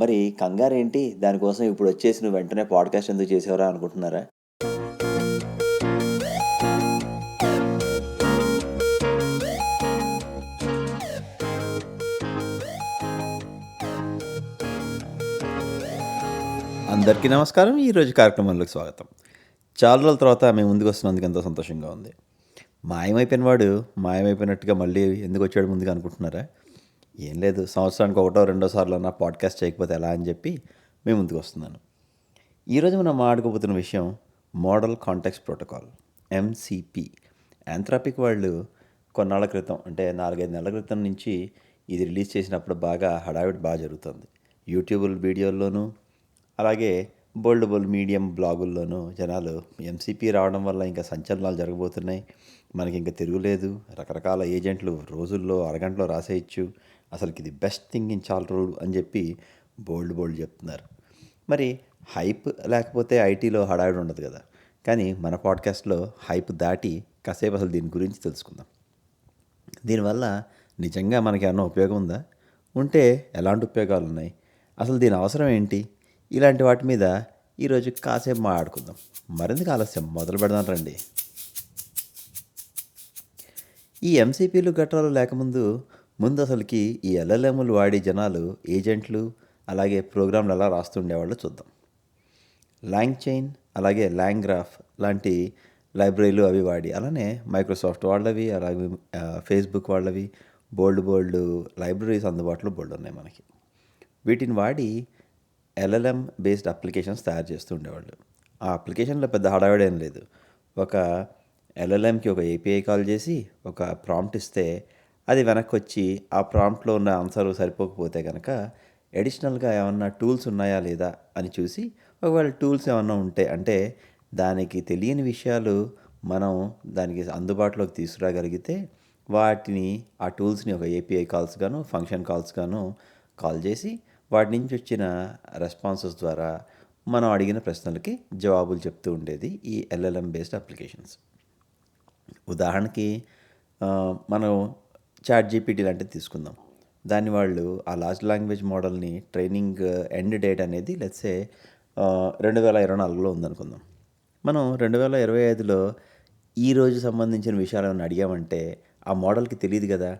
మరి కంగారేంటి? దానికోసం ఇప్పుడు వచ్చేసి నువ్వు వెంటనే పాడ్కాస్ట్ ఎందుకు చేసేవరా అనుకుంటున్నారా? అందరికీ నమస్కారం. ఈరోజు కార్యక్రమంలోకి స్వాగతం. చాలా రోజుల తర్వాత మేము ముందుకు వస్తున్నందుకు ఎంతో సంతోషంగా ఉంది. మాయమైపోయిన వాడు మాయమైపోయినట్టుగా మళ్ళీ ఎందుకు వచ్చాడు ముందుగా అనుకుంటున్నారా? ఏం లేదు. సంవత్సరానికి ఒకటో రెండో సార్లు అన్న పాడ్కాస్ట్ చేయకపోతే ఎలా అని చెప్పి మేము ముందుకు వస్తున్నాను. ఈరోజు మనం మాట్లాడుకోబోతున్న విషయం model contacts protocol MCP Anthropic వాళ్ళు కొన్నాళ్ళ క్రితం అంటే నాలుగైదు నెలల క్రితం నుంచి ఇది రిలీజ్ చేసినప్పుడు బాగా హడావిడి బాగా జరుగుతుంది. యూట్యూబ్ వీడియోల్లోనూ అలాగే బోల్డ్ బోల్డ్ మీడియం బ్లాగుల్లోనూ జనాలు ఎంసీపీ రావడం వల్ల ఇంకా సంచలనాలు జరగబోతున్నాయి. మనకి ఇంకా తిరుగులేదు. రకరకాల ఏజెంట్లు రోజుల్లో అరగంటలో రాసేయచ్చు. అసలుకి ఇది బెస్ట్ థింగ్ ఇన్ చాలా అని చెప్పి బోల్డ్ బోల్డ్ చెప్తున్నారు. మరి హైప్ లేకపోతే ఐటీలో హడావిడి ఉండదు కదా. కానీ మన పాడ్కాస్ట్లో హైప్ దాటి కాసేపు అసలు దీని గురించి తెలుసుకుందాం. దీనివల్ల నిజంగా మనకి ఏమన్నా ఉపయోగం ఉందా? ఉంటే ఎలాంటి ఉపయోగాలు ఉన్నాయి? అసలు దీని అవసరం ఏంటి? ఇలాంటి వాటి మీద ఈరోజు కాసేపు మాట్లాడుకుందాం. మరెందుకు ఆలస్యం? మొదలు పెడదాం రండి. ఈ ఎంసీపీలు గట్రాలు లేకముందు ముందు అసలుకి ఈ ఎల్ఎల్ఎంలు వాడి జనాలు ఏజెంట్లు అలాగే ప్రోగ్రాంలు ఎలా రాస్తుండేవాళ్ళు చూద్దాం. లాంగ్ చైన్ అలాగే ల్యాంగ్గ్రాఫ్ లాంటి లైబ్రరీలు అవి వాడి అలానే మైక్రోసాఫ్ట్ వాళ్ళవి అలాగే ఫేస్బుక్ వాళ్ళవి బోల్డ్ బోల్డ్ లైబ్రరీస్ అందుబాటులో బోల్డ్ ఉన్నాయి మనకి. వీటిని వాడి ఎల్ఎల్ఎం బేస్డ్ అప్లికేషన్స్ తయారు చేస్తూ ఉండేవాళ్ళు. ఆ అప్లికేషన్లో పెద్ద హడావిడేం లేదు. ఒక ఎల్ఎల్ఎంకి ఒక ఏపీఐ కాల్ చేసి ఒక ప్రాంప్ట్ ఇస్తే అది వెనక్కి వచ్చి ఆ ప్రాంప్ట్లో ఉన్న ఆన్సర్ సరిపోకపోతే కనుక అడిషనల్గా ఏమన్నా టూల్స్ ఉన్నాయా లేదా అని చూసి ఒకవేళ టూల్స్ ఏమన్నా ఉంటే అంటే దానికి తెలియని విషయాలు మనం దానికి అందుబాటులోకి తీసుకురాగలిగితే వాటిని ఆ టూల్స్ని ఒక ఏపీఐ కాల్స్ గాను ఫంక్షన్ కాల్స్ గాను కాల్ చేసి వాటి నుంచి వచ్చిన రెస్పాన్సెస్ ద్వారా మనం అడిగిన ప్రశ్నలకి జవాబులు చెప్తూ ఉండేది ఈ ఎల్ఎల్ఎం బేస్డ్ అప్లికేషన్స్. ఉదాహరణకి మనం చాట్ జీపీటీ లాంటిది తీసుకుందాం. దాన్ని వాళ్ళు ఆ లార్జ్ లాంగ్వేజ్ మోడల్ని ట్రైనింగ్ ఎండ్ డేట్ అనేది లెట్సే రెండు వేల ఇరవై నాలుగులో ఉందనుకుందాం. మనం రెండు వేల ఇరవై ఐదులో ఈ రోజు సంబంధించిన విషయాలు ఏమైనా అడిగామంటే ఆ మోడల్కి తెలియదు కదా.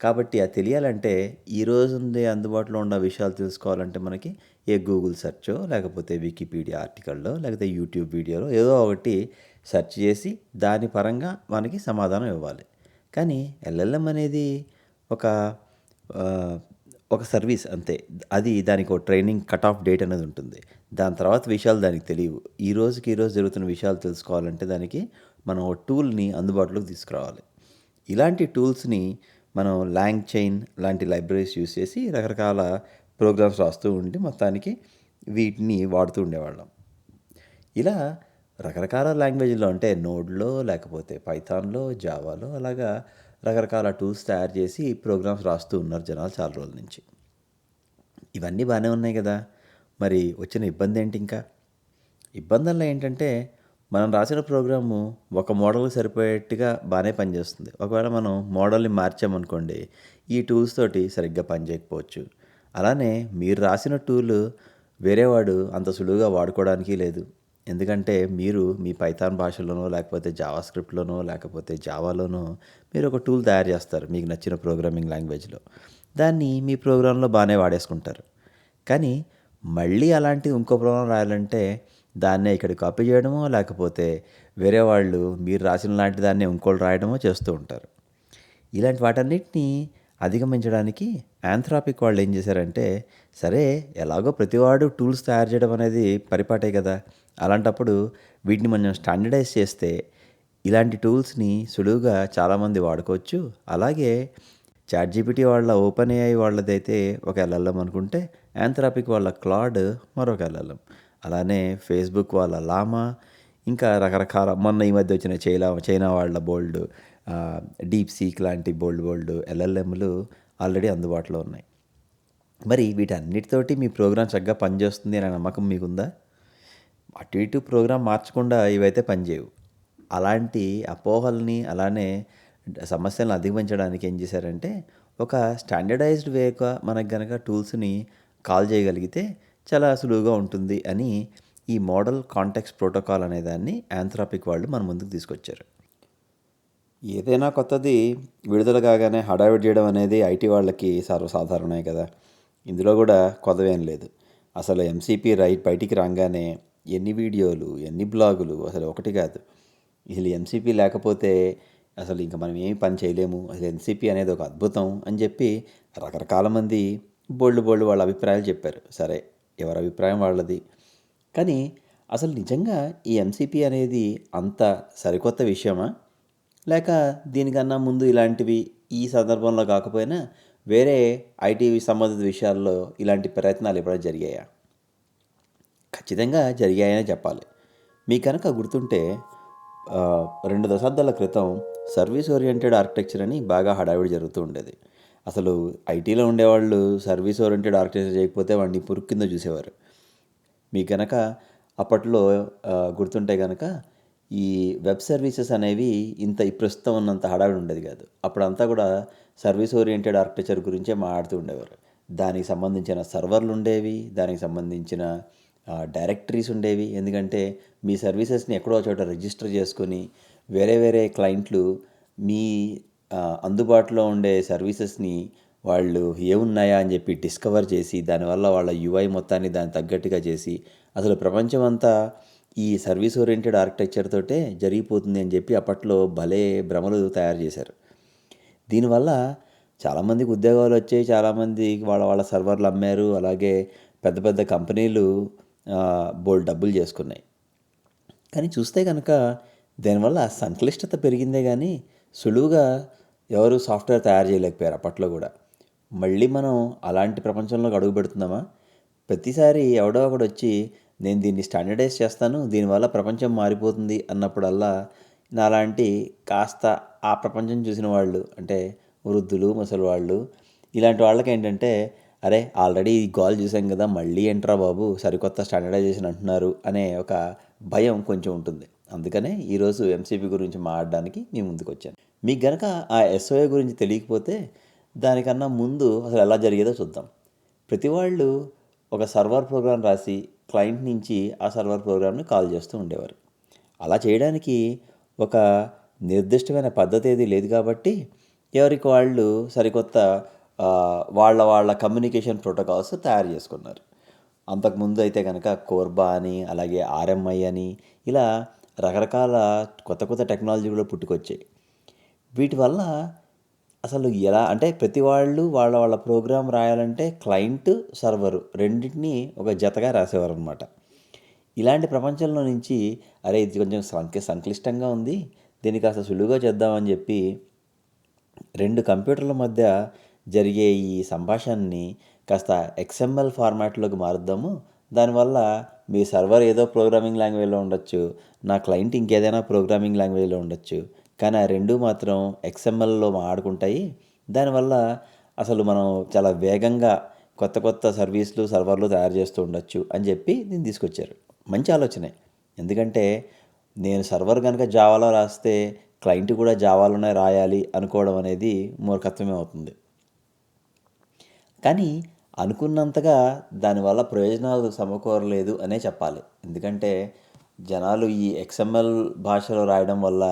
కాబట్టి అది తెలియాలంటే ఈ రోజు అందుబాటులో ఉన్న విషయాలు తెలుసుకోవాలంటే మనకి ఏ గూగుల్ సెర్చో లేకపోతే వికీపీడియా ఆర్టికల్లో లేకపోతే యూట్యూబ్ వీడియోలో ఏదో ఒకటి సెర్చ్ చేసి దాని పరంగా మనకి సమాధానం ఇవ్వాలి. కానీ ఎల్ఎల్ఎం అనేది ఒక ఒక సర్వీస్ అంతే. అది దానికి ఒక ట్రైనింగ్ కట్ ఆఫ్ డేట్ అనేది ఉంటుంది. దాని తర్వాత విషయాలు దానికి తెలియవు. ఈ రోజుకి ఈ రోజు జరుగుతున్న విషయాలు తెలుసుకోవాలంటే దానికి మనం ఒక టూల్ని అందుబాటులోకి తీసుకురావాలి. ఇలాంటి టూల్స్ని మనం లాంగ్ చైన్ లాంటి లైబ్రరీస్ యూస్ చేసి రకరకాల ప్రోగ్రామ్స్ రాస్తూ ఉండి మొత్తానికి వీటిని వాడుతూ ఉండేవాళ్ళం. ఇలా రకరకాల లాంగ్వేజ్లో అంటే నోడ్లో లేకపోతే పైథాన్లో జావాలో అలాగా రకరకాల టూల్స్ తయారు చేసి ప్రోగ్రామ్స్ రాస్తూ ఉన్నారు జనాలు చాలా రోజుల నుంచి. ఇవన్నీ బాగానే ఉన్నాయి కదా. మరి వచ్చిన ఇబ్బంది ఏంటి ఇంకా? ఇబ్బందుల్లో ఏంటంటే మనం రాసిన ప్రోగ్రాము ఒక మోడల్కి సరిపోయేట్టుగా బాగానే పనిచేస్తుంది. ఒకవేళ మనం మోడల్ని మార్చామనుకోండి ఈ టూల్స్ తోటి సరిగ్గా పనిచేయకపోవచ్చు. అలానే మీరు రాసిన టూల్ వేరేవాడు అంత సులువుగా వాడుకోవడానికి లేదు. ఎందుకంటే మీరు మీ పైథాన్ భాషలోనో లేకపోతే జావా స్క్రిప్ట్లోనో లేకపోతే జావాలోనో మీరు ఒక టూల్ తయారు చేస్తారు మీకు నచ్చిన ప్రోగ్రామింగ్ లాంగ్వేజ్లో దాన్ని మీ ప్రోగ్రాంలో బాగానే వాడేసుకుంటారు. కానీ మళ్ళీ అలాంటి ఇంకో ప్రోగ్రాం రాయాలంటే దాన్నే ఇక్కడ కాపీ చేయడమో లేకపోతే వేరే వాళ్ళు మీరు రాసిన లాంటి దాన్ని ఇంకోళ్ళు రాయడమో చేస్తూ ఉంటారు. ఇలాంటి వాటన్నిటిని అధిగమించడానికి ఆంథ్రాపిక్ వాళ్ళు ఏం చేశారంటే సరే ఎలాగో ప్రతివాడు టూల్స్ తయారు చేయడం అనేది పరిపాటే కదా. అలాంటప్పుడు వీటిని మనం స్టాండర్డైజ్ చేస్తే ఇలాంటి టూల్స్ని సులువుగా చాలామంది వాడుకోవచ్చు. అలాగే చాట్ జీపీటీ వాళ్ళ ఓపెన్ ఏఐ వాళ్ళదైతే ఒక ఎల్ఎల్ఎం అనుకుంటే యాంథ్రాపిక్ వాళ్ళ క్లాడ్ మరొక ఎల్ఎల్ఎం. అలానే ఫేస్బుక్ వాళ్ళ లామా ఇంకా రకరకాల మొన్న ఈ మధ్య వచ్చిన చైనా చైనా వాళ్ళ బోల్డ్ డీప్ సీక్ లాంటి బోల్డ్ బోల్డ్ ఎల్ఎల్ఎంలు ఆల్రెడీ అందుబాటులో ఉన్నాయి. మరి వీటన్నిటితోటి మీ ప్రోగ్రామ్ చక్కగా పనిచేస్తుంది అనే నమ్మకం మీకుందా? అటు ఇటు ప్రోగ్రాం మార్చకుండా ఇవైతే పనిచేయవు. అలాంటి అపోహల్ని అలానే సమస్యలను అధిగమించడానికి ఏం చేశారంటే ఒక స్టాండర్డైజ్డ్ వేగా మనకు గనక టూల్స్ని కాల్ చేయగలిగితే చాలా సులువుగా ఉంటుంది అని ఈ మోడల్ కాంటెక్స్ట్ ప్రోటోకాల్ అనే దాన్ని ఆంథ్రాపిక్ వాళ్ళు మన ముందుకు తీసుకొచ్చారు. ఏదైనా కొత్తది విడుదల కాగానే హడావిడి చేయడం అనేది ఐటీ వాళ్ళకి సర్వసాధారణమే కదా. ఇందులో కూడా కొదవేం లేదు. అసలు ఎంసీపీ రైట్ బయటికి రాగానే ఎన్ని వీడియోలు ఎన్ని బ్లాగులు అసలు ఒకటి కాదు. అసలు ఎంసీపీ లేకపోతే అసలు ఇంకా మనం ఏమి పని చేయలేము. అసలు ఎన్సీపీ అనేది ఒక అద్భుతం అని చెప్పి రకరకాల మంది బోళ్ళు బోళ్ళు వాళ్ళ అభిప్రాయాలు చెప్పారు. సరే ఎవరి అభిప్రాయం వాళ్ళది? కానీ అసలు నిజంగా ఈ ఎంసీపీ అనేది అంత సరికొత్త విషయమా? లేక దీనికన్నా ముందు ఇలాంటివి ఈ సందర్భంలో కాకపోయినా వేరే ఐటీ సంబంధిత విషయాల్లో ఇలాంటి ప్రయత్నాలు ఎప్పుడైనా జరిగాయా? ఖచ్చితంగా జరిగాయనే చెప్పాలి. మీ కనుక గుర్తుంటే రెండు దశాబ్దాల క్రితం సర్వీస్ ఓరియంటెడ్ ఆర్కిటెక్చర్ అని బాగా హడావిడి జరుగుతూ ఉండేది. అసలు ఐటీలో ఉండేవాళ్ళు సర్వీస్ ఓరియంటెడ్ ఆర్కిటెక్చర్ చేయకపోతే వాడిని పురుగు కింద చూసేవారు. మీ కనుక అప్పట్లో గుర్తుంటే కనుక ఈ వెబ్ సర్వీసెస్ అనేవి ఇంత ఈ ప్రస్తుతం ఉన్నంత హడావిడి ఉండేది కాదు. అప్పుడంతా కూడా సర్వీస్ ఓరియంటెడ్ ఆర్కిటెక్చర్ గురించే మాట్లాడుతూ ఉండేవారు. దానికి సంబంధించిన సర్వర్లు ఉండేవి దానికి సంబంధించిన డైరెక్టరీస్ ఉండేవి. ఎందుకంటే మీ సర్వీసెస్ని ఎక్కడో చోట రిజిస్టర్ చేసుకొని వేరే వేరే క్లయింట్లు మీ అందుబాటులో ఉండే సర్వీసెస్ని వాళ్ళు ఏమున్నాయా అని చెప్పి డిస్కవర్ చేసి దానివల్ల వాళ్ళ యుఐ మొత్తాన్ని దాన్ని తగ్గట్టుగా చేసి అసలు ప్రపంచం అంతా ఈ సర్వీస్ ఓరియంటెడ్ ఆర్కిటెక్చర్ తోటే జరిగిపోతుంది అని చెప్పి అప్పట్లో భలే భ్రమలు తయారు చేశారు. దీనివల్ల చాలామందికి ఉద్యోగాలు వచ్చాయి చాలామంది వాళ్ళ వాళ్ళ సర్వర్లు అమ్మారు. అలాగే పెద్ద పెద్ద కంపెనీలు బోల్డ్ డబ్బులు చేసుకున్నాయి. కానీ చూస్తే కనుక దానివల్ల సంక్లిష్టత పెరిగిందే కానీ సులువుగా ఎవరు సాఫ్ట్వేర్ తయారు చేయలేకపోయారు అప్పట్లో కూడా. మళ్ళీ మనం అలాంటి ప్రపంచంలోకి అడుగు పెడుతున్నామా? ప్రతిసారి ఎవడో ఒకడు వచ్చి నేను దీన్ని స్టాండర్డైజ్ చేస్తాను దీనివల్ల ప్రపంచం మారిపోతుంది అన్నప్పుడల్లా నాలాంటి కాస్త ఆ ప్రపంచం చూసిన వాళ్ళు అంటే వృద్ధులు ముసలి వాళ్ళు ఇలాంటి వాళ్ళకి ఏంటంటే అరే ఆల్రెడీ ఈ గోల్ చూసాం కదా మళ్ళీ ఏంట్రా బాబు సరికొత్త స్టాండర్డైజేషన్ అంటున్నారు అనే ఒక భయం కొంచెం ఉంటుంది. అందుకనే ఈరోజు ఎంసీపీ గురించి మాట్లాడడానికి మీ ముందుకు వచ్చాను. మీకు గనక ఆ ఎస్ఓఏ గురించి తెలియకపోతే దానికన్నా ముందు అసలు ఎలా జరిగేదో చూద్దాం. ప్రతి వాళ్ళు ఒక సర్వర్ ప్రోగ్రాం రాసి క్లయింట్ నుంచి ఆ సర్వర్ ప్రోగ్రామ్ని కాల్ చేస్తూ ఉండేవారు. అలా చేయడానికి ఒక నిర్దిష్టమైన పద్ధతి ఏది లేదు కాబట్టి ఎవరికి వాళ్ళు సరికొత్త వాళ్ళ వాళ్ళ కమ్యూనికేషన్ ప్రోటోకాల్స్ తయారు చేసుకున్నారు. అంతకుముందు అయితే కనుక కోర్బా అని అలాగే ఆర్ఎంఐ అని ఇలా రకరకాల కొత్త కొత్త టెక్నాలజీ కూడా పుట్టుకొచ్చాయి. వీటి వల్ల అసలు ఎలా అంటే ప్రతి వాళ్ళు వాళ్ళ వాళ్ళ ప్రోగ్రామ్ రాయాలంటే క్లయింట్ సర్వరు రెండింటినీ ఒక జతగా రాసేవారు అనమాట ఇలాంటి ప్రపంచంలో నుంచి అరే ఇది కొంచెం సంక్లి సంక్లిష్టంగా ఉంది దీన్ని కాస్త సులువుగా చేద్దామని చెప్పి రెండు కంప్యూటర్ల మధ్య జరిగే ఈ సంభాషణని కాస్త ఎక్స్ఎంఎల్ ఫార్మాట్లోకి మారుద్దాము. దానివల్ల మీ సర్వర్ ఏదో ప్రోగ్రామింగ్ లాంగ్వేజ్లో ఉండొచ్చు నా క్లయింట్ ఇంకేదైనా ప్రోగ్రామింగ్ లాంగ్వేజ్లో ఉండొచ్చు. కానీ ఆ రెండు మాత్రం ఎక్స్ఎంఎల్లో ఆడుకుంటాయి. దానివల్ల అసలు మనం చాలా వేగంగా కొత్త కొత్త సర్వీసులు సర్వర్లు తయారు చేస్తూ ఉండొచ్చు అని చెప్పి నేను తీసుకొచ్చారు. మంచి ఆలోచనే. ఎందుకంటే నేను సర్వర్ కనుక జావాలో రాస్తే క్లయింట్ కూడా జావాలోనే రాయాలి అనుకోవడం అనేది మూర్ఖత్వమే అవుతుంది. కానీ అనుకున్నంతగా దానివల్ల ప్రయోజనాలు సమకూరలేదు అనే చెప్పాలి. ఎందుకంటే జనాలు ఈ ఎక్స్ఎంఎల్ భాషలో రాయడం వల్ల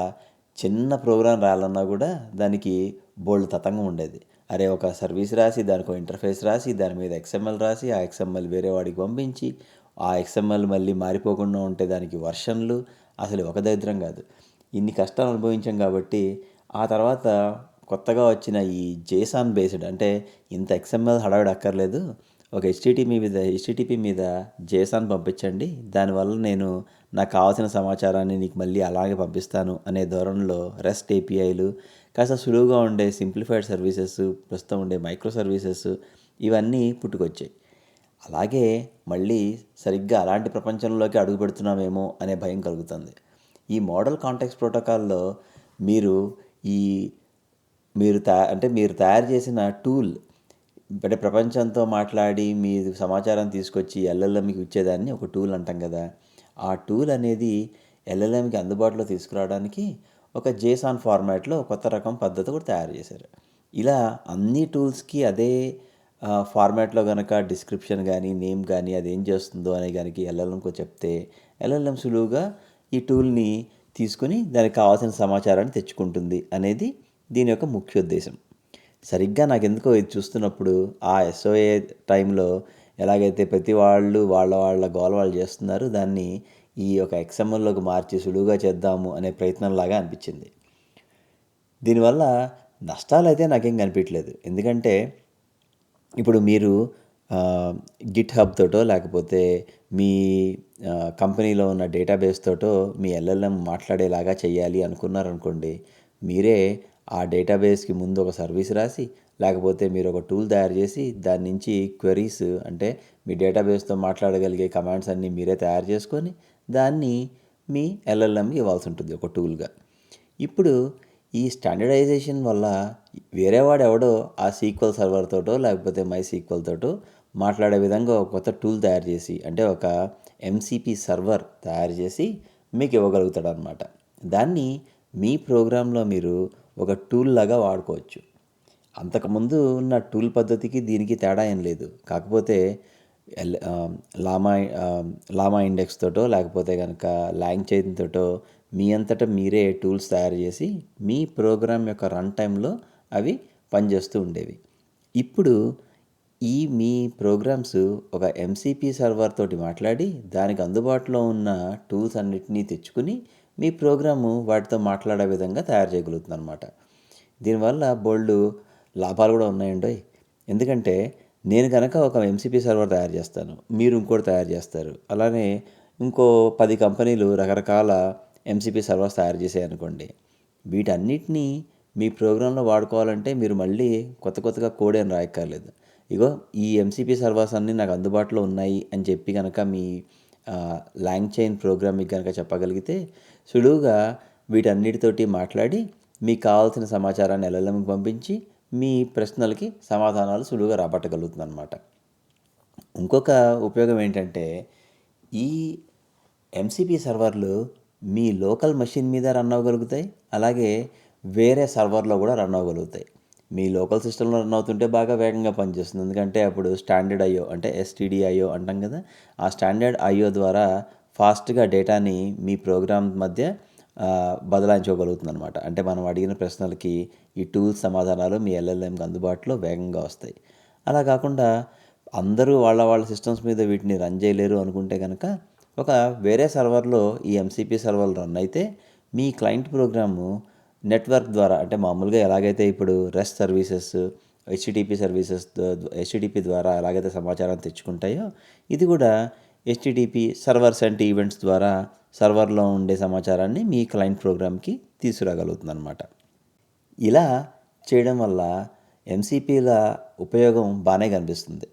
చిన్న ప్రోగ్రాం రాయాలన్నా కూడా దానికి బోల్డ్ తతంగం ఉండేది. అరే ఒక సర్వీస్ రాసి దానికి ఒక ఇంటర్ఫేస్ రాసి దాని మీద ఎక్స్ఎంఎల్ రాసి ఆ ఎక్స్ఎంఎల్ వేరే వాడికి పంపించి ఆ ఎక్స్ఎంఎల్ మళ్ళీ మారిపోకుండా ఉంటే దానికి వర్షన్లు అసలు ఒక దరిద్రం కాదు. ఇన్ని కష్టాలు అనుభవించాం కాబట్టి ఆ తర్వాత కొత్తగా వచ్చిన ఈ జేసాన్ బేస్డ్ అంటే ఇంత ఎక్స్ఎంఎల్ హడావిడి అక్కర్లేదు. ఒక హెచ్టిటిపి మీద హెచ్టిటిపి మీద జేసాన్ పంపించండి. దానివల్ల నేను నాకు కావాల్సిన సమాచారాన్ని నీకు మళ్ళీ అలాగే పంపిస్తాను అనే ధోరణిలో రెస్ట్ ఏపీఐలు కాస్త సులువుగా ఉండే సింప్లిఫైడ్ సర్వీసెస్ ప్రస్తుతం ఉండే మైక్రో సర్వీసెస్ ఇవన్నీ పుట్టుకొచ్చాయి. అలాగే మళ్ళీ సరిగ్గా అలాంటి ప్రపంచంలోకి అడుగు పెడుతున్నామేమో అనే భయం కలుగుతుంది. ఈ మోడల్ కాంటాక్ట్స్ ప్రోటోకాల్లో మీరు ఈ మీరు తయా అంటే మీరు తయారు చేసిన టూల్ అంటే ప్రపంచంతో మాట్లాడి మీ సమాచారం తీసుకొచ్చి ఎల్ఎల్ఎంకి ఇచ్చేదాన్ని ఒక టూల్ అంటాం కదా. ఆ టూల్ అనేది ఎల్ఎల్ఎంకి అందుబాటులో తీసుకురావడానికి ఒక జేసాన్ ఫార్మాట్లో కొత్త రకం పద్ధతి కూడా తయారు చేశారు. ఇలా అన్ని టూల్స్కి అదే ఫార్మాట్లో కనుక డిస్క్రిప్షన్ కానీ నేమ్ కానీ అది ఏం చేస్తుందో అనే కనుక ఎల్ఎల్ఎంకు చెప్తే ఎల్ఎల్ఎం సులువుగా ఈ టూల్ని తీసుకుని దానికి కావాల్సిన సమాచారాన్ని తెచ్చుకుంటుంది అనేది దీని యొక్క ముఖ్య ఉద్దేశం. సరిగ్గా నాకు ఎందుకో ఇది చూస్తున్నప్పుడు ఆ ఎస్ఓఏ టైంలో ఎలాగైతే ప్రతి వాళ్ళు వాళ్ళ వాళ్ళ గోల వాళ్ళు చేస్తున్నారు దాన్ని ఈ యొక్క ఎక్స్ఎంఎల్లోకి మార్చి సులువుగా చేద్దాము అనే ప్రయత్నంలాగా అనిపించింది. దీనివల్ల నష్టాలు అయితే నాకేం కనిపించలేదు ఎందుకంటే ఇప్పుడు మీరు గిట్ హబ్ తోటో లేకపోతే మీ కంపెనీలో ఉన్న డేటాబేస్ తోటో మీ ఎల్ఎల్ఎం మాట్లాడేలాగా చేయాలి అనుకున్నారనుకోండి మీరే ఆ డేటాబేస్కి ముందు ఒక సర్వీస్ రాసి లేకపోతే మీరు ఒక టూల్ తయారు చేసి దాని నుంచి క్వెరీస్ అంటే మీ డేటాబేస్తో మాట్లాడగలిగే కమాండ్స్ అన్నీ మీరే తయారు చేసుకొని దాన్ని మీ ఎల్ఎల్ఎంకి ఇవ్వాల్సి ఉంటుంది ఒక టూల్గా. ఇప్పుడు ఈ స్టాండర్డైజేషన్ వల్ల వేరేవాడు ఎవడో ఆ సీక్వల్ సర్వర్తోటో లేకపోతే మై సీక్వల్ తోటో మాట్లాడే విధంగా ఒక కొత్త టూల్ తయారు చేసి అంటే ఒక ఎంసీపీ సర్వర్ తయారు చేసి మీకు ఇవ్వగలుగుతాడు అనమాట దాన్ని మీ ప్రోగ్రాంలో మీరు ఒక టూల్ లాగా వాడుకోవచ్చు. అంతకుముందు ఉన్న టూల్ పద్ధతికి దీనికి తేడా ఏం లేదు. కాకపోతే ఎల్ లామా లామా ఇండెక్స్ తోటో లేకపోతే కనుక ల్యాంగ్ చైన్ తోటో మీ అంతటా మీరే టూల్స్ తయారు చేసి మీ ప్రోగ్రామ్ యొక్క రన్ టైంలో అవి పనిచేస్తూ ఉండేవి. ఇప్పుడు ఈ మీ ప్రోగ్రామ్స్ ఒక ఎంసీపీ సర్వర్ తోటి మాట్లాడి దానికి అందుబాటులో ఉన్న టూల్స్ అన్నిటినీ తెచ్చుకుని మీ ప్రోగ్రాము వాటితో మాట్లాడే విధంగా తయారు చేయగలుగుతుంది అనమాట దీనివల్ల బోల్డ్ లాభాలు కూడా ఉన్నాయండి ఎందుకంటే నేను కనుక ఒక ఎంసీపీ సర్వర్ తయారు చేస్తాను మీరు ఇంకోటి తయారు చేస్తారు. అలానే ఇంకో పది కంపెనీలు రకరకాల ఎంసీపీ సర్వర్స్ తయారు చేసాయి అనుకోండి వీటన్నిటినీ మీ ప్రోగ్రాంలో వాడుకోవాలంటే మీరు మళ్ళీ కొత్త కొత్తగా కోడ్ అని రాయక్కర్లేదు. ఇగో ఈ ఎంసీపీ సర్వర్స్ అన్నీ నాకు అందుబాటులో ఉన్నాయి అని చెప్పి కనుక మీ ల్యాంగ్ చైన్ ప్రోగ్రామ్ మీకు కనుక చెప్పగలిగితే సులువుగా వీటన్నిటితోటి మాట్లాడి మీకు కావాల్సిన సమాచారాన్ని ఎల్ఎల్ఎంకి పంపించి మీ ప్రశ్నలకి సమాధానాలు సులువుగా రాబట్టగలుగుతుంది అనమాట ఇంకొక ఉపయోగం ఏంటంటే ఈ ఎంసీపీ సర్వర్లు మీ లోకల్ మెషిన్ మీద రన్ అవ్వగలుగుతాయి అలాగే వేరే సర్వర్లో కూడా రన్ అవ్వగలుగుతాయి. మీ లోకల్ సిస్టంలో రన్ అవుతుంటే బాగా వేగంగా పనిచేస్తుంది. ఎందుకంటే అప్పుడు స్టాండర్డ్ ఐఓ అంటే ఎస్టీడీ ఐఓ అంటాం కదా ఆ స్టాండర్డ్ ఐఓ ద్వారా ఫాస్ట్గా డేటాని మీ ప్రోగ్రామ్ మధ్య బదలాయించుకోగలుగుతుంది అనమాట అంటే మనం అడిగిన ప్రశ్నలకి ఈ టూల్స్ సమాధానాలు మీ ఎల్ఎల్ఎంకి అందుబాటులో వేగంగా వస్తాయి. అలా కాకుండా అందరూ వాళ్ళ వాళ్ళ సిస్టమ్స్ మీద వీటిని రన్ చేయలేరు అనుకుంటే కనుక ఒక వేరే సర్వర్లో ఈ ఎంసీపీ సర్వర్లు రన్ అయితే మీ క్లయింట్ ప్రోగ్రాము నెట్వర్క్ ద్వారా అంటే మామూలుగా ఎలాగైతే ఇప్పుడు rest services HTTP services HTTP ద్వారా ఎలాగైతే సమాచారం తెచ్చుకుంటాయో ఇది కూడా హెచ్టిటిపి సర్వర్స్ అండ్ ఈవెంట్స్ ద్వారా సర్వర్లో ఉండే సమాచారాన్ని మీ క్లయింట్ ప్రోగ్రామ్కి తీసుకురాగలుగుతుంది అనమాట ఇలా చేయడం వల్ల ఎంసీపీల ఉపయోగం బాగానే కనిపిస్తుంది.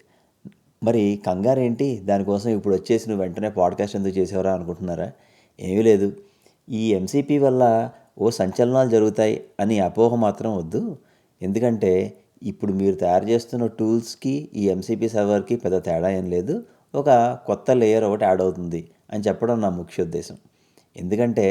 మరి కంగారేంటి దానికోసం ఇప్పుడు వచ్చేసి నువ్వు వెంటనే పాడ్కాస్ట్ ఎందుకు చేసేవరా అనుకుంటున్నారా? ఏమీ లేదు. ఈ ఎంసీపీ వల్ల ఓ సంచలనాలు జరుగుతాయి అని అపోహ మాత్రం వద్దు. ఎందుకంటే ఇప్పుడు మీరు తయారు చేస్తున్న టూల్స్కి ఈ ఎంసీపీ సర్వర్కి పెద్ద తేడా ఏం లేదు. ఒక కొత్త లేయర్ ఒకటి యాడ్ అవుతుంది అని చెప్పడం నా ముఖ్య ఉద్దేశం. ఎందుకంటే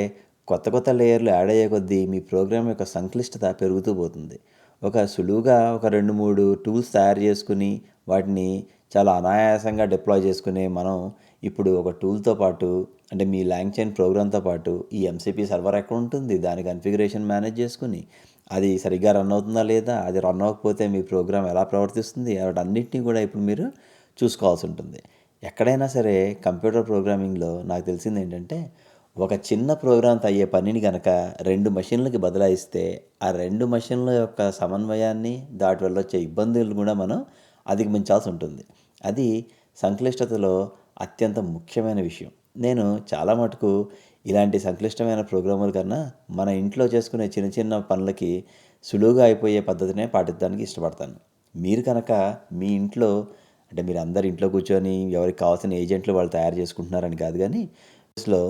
కొత్త కొత్త లేయర్లు యాడ్ అయ్యే కొద్దీ మీ ప్రోగ్రామ్ యొక్క సంక్లిష్టత పెరుగుతూ పోతుంది. ఒక సులువుగా ఒక రెండు మూడు టూల్స్ తయారు చేసుకుని వాటిని చాలా అనాయాసంగా డిప్లాయ్ చేసుకునే మనం ఇప్పుడు ఒక టూల్తో పాటు అంటే మీ ల్యాంగ్ చైన్ ప్రోగ్రామ్తో పాటు ఈ ఎంసీపీ సర్వర్ ఎక్కడ ఉంటుంది? దాని కన్ఫిగరేషన్ మేనేజ్ చేసుకుని అది సరిగ్గా రన్ అవుతుందా లేదా? అది రన్ అవ్వకపోతే మీ ప్రోగ్రామ్ ఎలా ప్రవర్తిస్తుంది? వాటన్నిటిని కూడా ఇప్పుడు మీరు చూసుకోవాల్సి ఉంటుంది. ఎక్కడైనా సరే కంప్యూటర్ ప్రోగ్రామింగ్లో నాకు తెలిసింది ఏంటంటే ఒక చిన్న ప్రోగ్రామ్ అయ్యే పనిని కనుక రెండు మషిన్లకి బదలాయిస్తే ఆ రెండు మషిన్ల యొక్క సమన్వయాన్ని దాటి వల్ల వచ్చే ఇబ్బందులు కూడా మనం అధిగమించాల్సి ఉంటుంది. అది సంక్లిష్టతలో అత్యంత ముఖ్యమైన విషయం. నేను చాలా మటుకు ఇలాంటి సంక్లిష్టమైన ప్రోగ్రాముల కన్నా మన ఇంట్లో చేసుకునే చిన్న చిన్న పనులకి సులువుగా అయిపోయే పద్ధతినే పాటించడానికి ఇష్టపడతాను. మీరు కనుక మీ ఇంట్లో అంటే మీరు అందరు ఇంట్లో కూర్చొని ఎవరికి కావాల్సిన ఏజెంట్లు వాళ్ళు తయారు చేసుకుంటున్నారని కాదు కానీ లో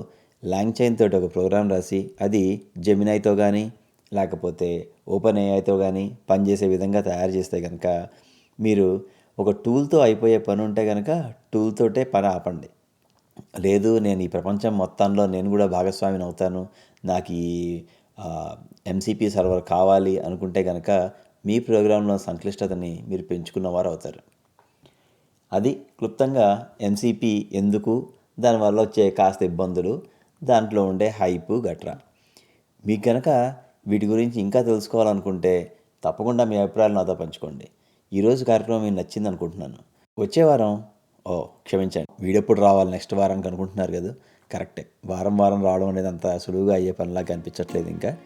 లాంగ్ చైన్ తోటి ఒక ప్రోగ్రామ్ రాసి అది జెమినైతో కానీ లేకపోతే ఓపెన్ ఏఐతో కానీ పనిచేసే విధంగా తయారు చేస్తే కనుక మీరు ఒక టూల్తో అయిపోయే పని ఉంటే కనుక టూల్ తోటే పని ఆపండి. లేదు నేను ఈ ప్రపంచం మొత్తంలో నేను కూడా భాగస్వామిని అవుతాను నాకు ఈ ఎంసీపీ సర్వర్ కావాలి అనుకుంటే కనుక మీ ప్రోగ్రాంలో సంక్లిష్టతని మీరు పెంచుకున్నవారు అవుతారు. అది క్లుప్తంగా ఎంసీపీ ఎందుకు దానివల్ల వచ్చే కాస్త ఇబ్బందులు దాంట్లో ఉండే హైపు గట్రా. మీకు కనుక వీటి గురించి ఇంకా తెలుసుకోవాలనుకుంటే తప్పకుండా మీ అభిప్రాయాలు నాతో పంచుకోండి. ఈరోజు కార్యక్రమం మీకు నచ్చింది అనుకుంటున్నాను. వచ్చే వారం ఓ క్షమించండి. వీడియో ఎప్పుడు రావాలి? నెక్స్ట్ వారానికి అనుకుంటున్నారు కదా. కరెక్టే. వారం వారం రావడం అనేది అంత సులువుగా అయ్యే పనిలా కనిపించట్లేదు ఇంకా.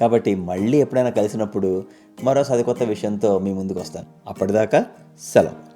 కాబట్టి మళ్ళీ ఎప్పుడైనా కలిసినప్పుడు మరో సరికొత్త విషయంతో మీ ముందుకు వస్తాను. అప్పటిదాకా సెలవు.